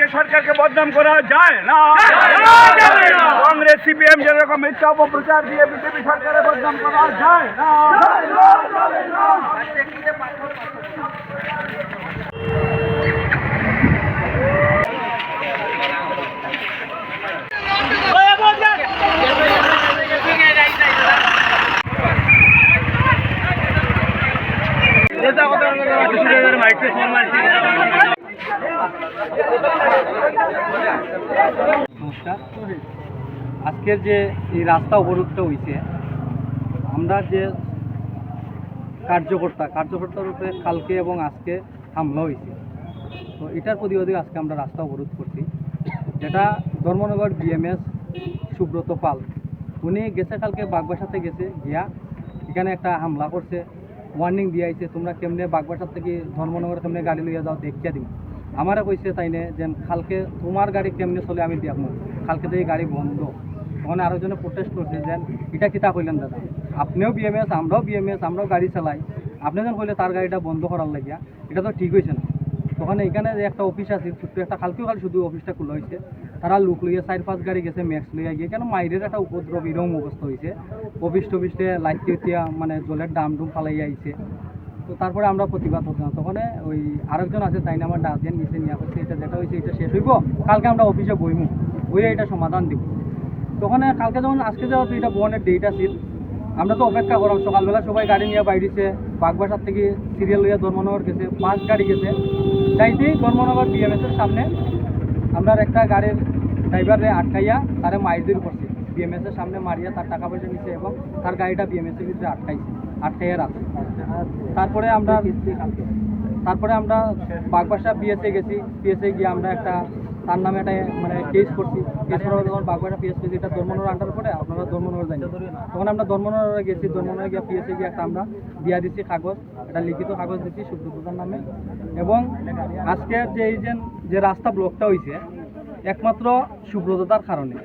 রাজ্য সরকারকে বদনাম করা যায় না। কংগ্রেস, সিপিএম যেরকম মিথ্যা অপপ্রচার দিয়ে বিজেপি সরকারের বদনাম করা যায় না। আজকের যে এই রাস্তা অবরোধটা হয়েছে আমরা যে কার্যকর্তা কার্যকর্তার উপরে কালকে এবং আজকে হামলা হয়েছে তো এটার প্রতিবাদে আজকে আমরা রাস্তা অবরোধ করছি। যেটা ধর্মনগর বিএমএস সুব্রত পাল, উনি গেছে কালকে বাগবাসাতে গেছে, গিয়া এখানে একটা হামলা করছে ওয়ার্নিং দিয়াইছে, তোমরা কেমনে বাগবাসার থেকে ধর্মনগর কেমনে গাড়ি লইয়া যাও দেখিয়া দিও। আমারে কইছে তাইনে যে কালকে তোমার গাড়ি কেমনে চলে আমি দেখব। কালকে থেকে গাড়ি বন্ধ। তখন আরেকজনে প্রোটেস্ট করছে যে এটা কিতা কইলেন দাদা? আপনিও বিএমএস আমরাও বিএমএস আমরাও গাড়ি চালাই। আপনি যখন কইলে তার গাড়িটা বন্ধ করার লাগিয়া, এটা তো ঠিক হয়েছে না। তখন এখানে যে একটা অফিস আছে, ছোট্ট একটা, কালকেও কাল শুধু অফিসটা খোলা হয়েছে তারা লোক লইয়া চার পাঁচ গাড়ি গেছে ম্যাক্স লইয়া গিয়ে। কেন মাইরের একটা উপদ্রব এরকম অবস্থা হয়েছে অফিস টফিসে লাইট মানে জলের ডাম ডুম ফালাইয়া আইছে। তো তারপরে আমরা প্রতিবাদ করছিলাম তখন ওই আরেকজন আছে, তাই না, আমার দিয়ে নিচে নিয়ে করছে এটা যেটা হয়েছে, এটা শেষ হইব। কালকে আমরা অফিসে বইমু, বইয়ে এটা সমাধান দিব। তখন কালকে যখন আজকে যাওয়ার এটা বনের ডেট আছিল। আমরা তো অপেক্ষা করলাম, সকালবেলা সবাই গাড়ি নিয়ে বাইরেছে, বাগবাসার থেকে সিরিয়াল লইয়া ধর্মনগর গেছে, পাঁচ গাড়ি গেছে। যাইতেই ধর্মনগর বিএমএস এর সামনে আমরা একটা গাড়ির ড্রাইভারে আটকাইয়া তারে মাইজুর করছি। বিএমএস এর সামনে মারিয়া তার টাকা পয়সা নিচ্ছে এবং তার গাড়িটা বিএমএস এর ভিতরে আটকাইছে। আটকাইয়া রাখছে তারপরে আমরা তারপরে আমরা বাগবাসা পিএসএ গেছি। পিএসএ গিয়ে আমরা একটা তার নামে একটা মানে কেস করছি। কেস করার যখন বাগবাসা পিএস পেয়েছি এটা ধর্মনগর আন্ডার পরে আপনারা ধর্মনগর জানি তখন আমরা ধর্মনগরে গেছি। ধর্মনগরে গিয়ে পিএসএ গিয়ে একটা আমরা দিয়া দিচ্ছি কাগজ একটা লিখিত কাগজ দিচ্ছি সুব্রততার নামে। এবং আজকের যে এই যে যে রাস্তা ব্লকটা হয়েছে একমাত্র সুব্রততার কারণে।